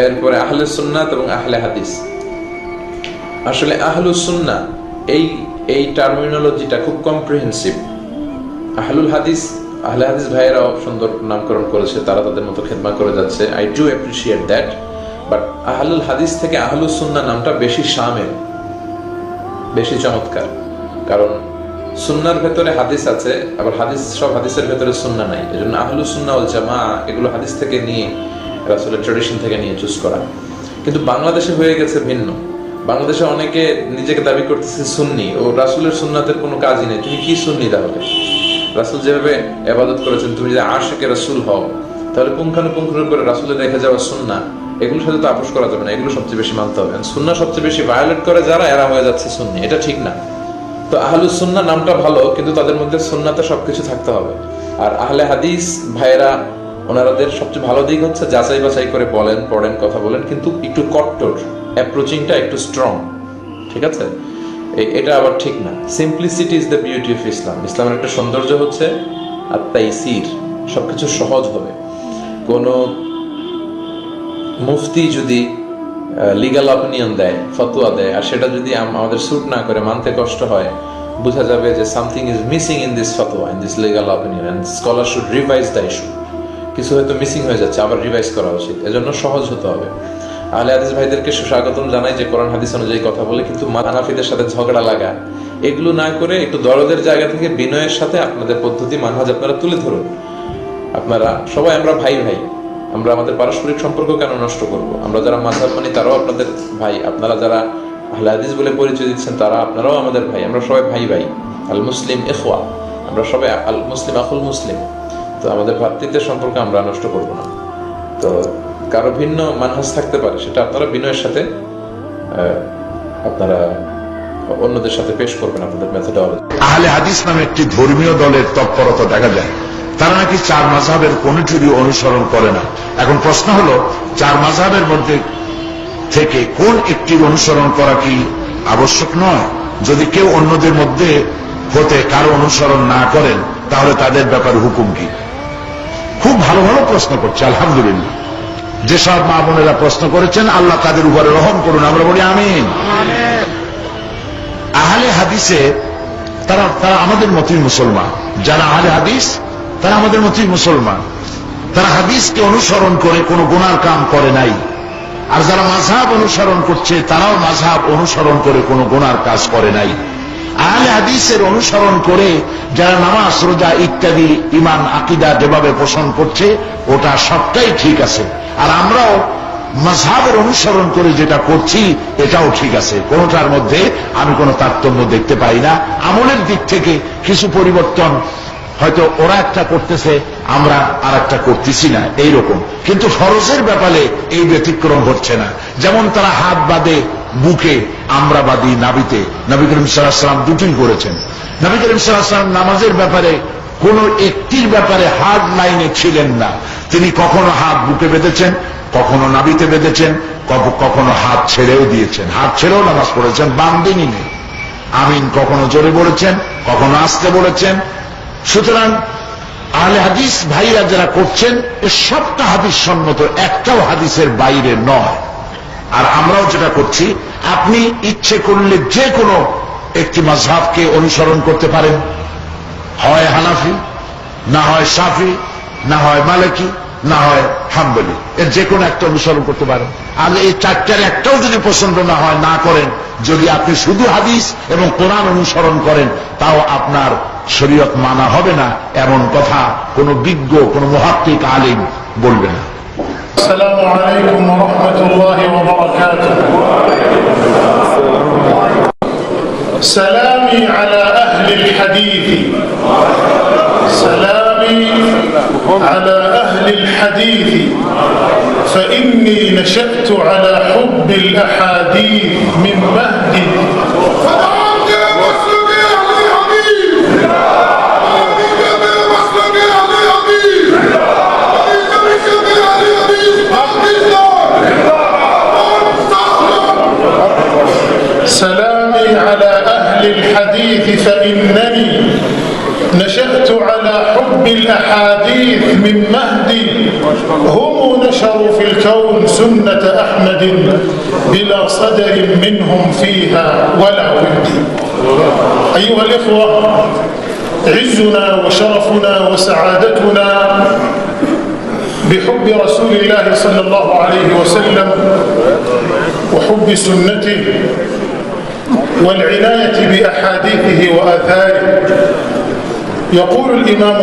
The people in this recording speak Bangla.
এরপরে আহলে সুন্নাত এবং আহলে হাদিস। আসলে আহলুস সুন্না এই এই টার্মিনোলজিটা খুব কম্প্রিহেন্সিভ আহলুল হাদিস, আহলে হাদিস ভাইয়েরাও সুন্দর নামকরণ করেছে, তারা তাদের মতো খেদমা করে যাচ্ছে। I do appreciate that but আহলুল হাদিস থেকে আহলুস সুন্না নামটা বেশি শামেল, বেশি চমৎকার। কারণ সুন্নার ভেতরে হাদিস আছে, আবার হাদিস, সব হাদিসের ভেতরে সুন্না নাই। এই জন্য আহলু সুন্না ওল জামা এগুলো হাদিস থেকে নিয়ে রাসুলের ট্রেডিশন থেকে নিয়ে চুজ করা। কিন্তু বাংলাদেশে হয়ে গেছে ভিন্ন। বাংলাদেশে অনেকে নিজেকে দাবি করতেছে সুন্নি। ও রাসুলের সুন্নাতের কোনো কাজই নেই। তুমি কি সুন্নি তাহলে? রাসুল যেভাবে এবাদত করেছেন, তুমি যদি আশেকে রাসুল হও, তাহলে পুঙ্খানুপুঙ্খ করে রাসুলের রেখে যাওয়া সুন্না, এগুলোর সাথে তো আপোষ করা যাবে না। এগুলো সবচেয়ে বেশি মানতে হবে। সুন্না সবচেয়ে বেশি ভায়োলেট করে যারা, এরা হয়ে যাচ্ছে সুন্নি। এটা ঠিক না। তো আহলু সুন্না নামটা ভালো, কিন্তু তাদের মধ্যে সুন্নাতে সবকিছু থাকতে হবে। আর আহলে হাদিস ভাইয়েরা ওনারাদের সবচেয়ে ভালো দিক হচ্ছে যাচাই বাছাই করে বলেন, পড়েন, কথা বলেন, কিন্তু একটু কট্টর অ্যাপ্রোচিংটা একটু স্ট্রং ঠিক আছে? এটা আবার ঠিক না। Simplicity is the beauty of Islam ইসলামের একটা সৌন্দর্য হচ্ছে আর তাই সির সবকিছু সহজ হবে। কোনো মুফতি যদি লিগাল অপিনিয়ন দেয় ফতোয়া দেয়, আর সেটা যদি আমাদের স্যুট না করে, মানতে কষ্ট হয়, বোঝা যাবে যে something is missing in this ফতোয়া in this legal opinion and scholar should revise the issue কিছু হয়তো মিসিং হয়ে যাচ্ছে, আবার রিভাইজ করা উচিত। এজন্য সহজ হতে হবে। আহলে হাদিস ভাইদেরকে সুস্বাগতম জানাই যে কোরআন, হাদিস অনুযায়ী কথা বলে, কিন্তু মানাফিদের সাথে ঝগড়া লাগা, এগুলো না করে একটু দরদের জায়গা থেকে বিনয়ের সাথে আপনাদের পদ্ধতি, মানহাজ আপনারা তুলে ধরুন। আপনারা সবাই আমরা ভাই ভাই, আমরা আমাদের পারস্পরিক সম্পর্ক কেন নষ্ট করব? আমরা যারা মাঝাব মানি, তারাও আপনাদের ভাই। আপনারা যারা আহলে হাদিস বলে পরিচয় দিচ্ছেন, তারা আপনারাও আমাদের ভাই। আমরা সবাই ভাই ভাই আল মুসলিম এখোয়া আমরা সবাই আল মুসলিম আকুল মুসলিম। তো আমাদের ভ্রাতৃত্বের সম্পর্ক আমরা নষ্ট করব না। তো কারও ভিন্ন মানহাজ থাকতে পারে, সেটা আপনারা বিনয়ের সাথে আপনারা অন্যদের সাথে পেশ করবেন আপনাদের মেথডোলজি আহলে হাদিস নামে একটি ধর্মীয় দলের তৎপরতা দেখা যায়। তারা নাকি চার মাঝহের কোনটিরই অনুসরণ করে না। এখন প্রশ্ন হলো, চার মাঝহের মধ্যে থেকে কোন একটির অনুসরণ করা কি আবশ্যক নয়? যদি কেউ অন্যদের মধ্যে হতে কারও অনুসরণ না করেন, তাহলে তাদের ব্যাপারে হুকুম কি? খুব ভালো ভালো প্রশ্ন করছে আলহামদুলিল্লাহ। যেসব মা বোনেরা প্রশ্ন করেছেন আল্লাহ তাদের উপরে রহম করুন আমরা বলি আমিন। আহলে হাদিসে তারা তারা আমাদের মতই মুসলমান। যারা আহলে হাদিস তারা আমাদের মতই মুসলমান। তারা হাদিসকে অনুসরণ করে কোনো গুনার কাম করে নাই। আর যারা মাঝহাব অনুসরণ করছে তারাও মাঝহাব অনুসরণ করে কোনো গুনার কাজ করে নাই। আহলে হাদিসের অনুসরণ করে যারা নামাজ, রোজা ইত্যাদি ইমান, আকিদা যেভাবে পোষণ করছে, ওটা সবটাই ঠিক আছে। আর আমরাও মাঝহাবের অনুসরণ করে যেটা করছি, এটাও ঠিক আছে। কোনটার মধ্যে আমি কোনো তারতম্য দেখতে পাই না। আমলের দিক থেকে কিছু পরিবর্তন হয়তো ওরা একটা করতেছে, আমরা আর একটা করতেছি না, এইরকম। কিন্তু ফরজের ব্যাপারে এই ব্যতিক্রম হচ্ছে না। যেমন তারা হাত বাদে বুকে আমরা বাদি নাবিতে। নবী করিম সাল্লাম দুটোই করেছেন। নবী করিম সাল্লাম নামাজের ব্যাপারে কোন একটির ব্যাপারে হার্ড লাইনে ছিলেন না। তিনি কখনো হাত বুকে বেঁধেছেন, কখনো নাবিতে বেঁধেছেন কখনো হাত ছেড়েও দিয়েছেন। হাত ছেড়েও নামাজ পড়েছেন, বাম দিনই নেই। আমিন কখনো জোরে বলেছেন, কখনো আসতে বলেছেন। সুতরাং আহলে হাদিস ভাইরা যারা করছেন, এ সবটা হাদিস সম্মত, একটাও হাদিসের বাইরে নয়। আর আমরাও যেটা করছি, আপনি ইচ্ছে করলে যে কোনো একটি মাঝহাবকে অনুসরণ করতে পারেন। হয় হানাফি, না হয় সাফি না হয় মালিকি, না হয় হাম্বলি। এর যে কোনো একটা অনুসরণ করতে পারেন। আর এই চারটার একটাও যদি পছন্দ না হয়, না করেন, যদি আপনি শুধু হাদিস এবং কোরআন অনুসরণ করেন, তাও আপনার শরীয়ত মানা হবে না, এমন কথা কোনো বিজ্ঞ, কোনো মহাত্মিক আলিম বলবে না। السلام عليكم ورحمة الله وبركاته. سلامي على أهل الحديث. سلامي على أهل الحديث. فإني نشأت على حب الأحاديث من مهد على حب الأحاديث من مهد. هم نشروا في الكون سنة أحمد بلا صدر منهم فيها ولا ود. أيها الإخوة عزنا وشرفنا وسعادتنا بحب رسول الله صلى الله عليه وسلم وحب سنته والعناية بأحاديثه وآثاره. يقول الإمام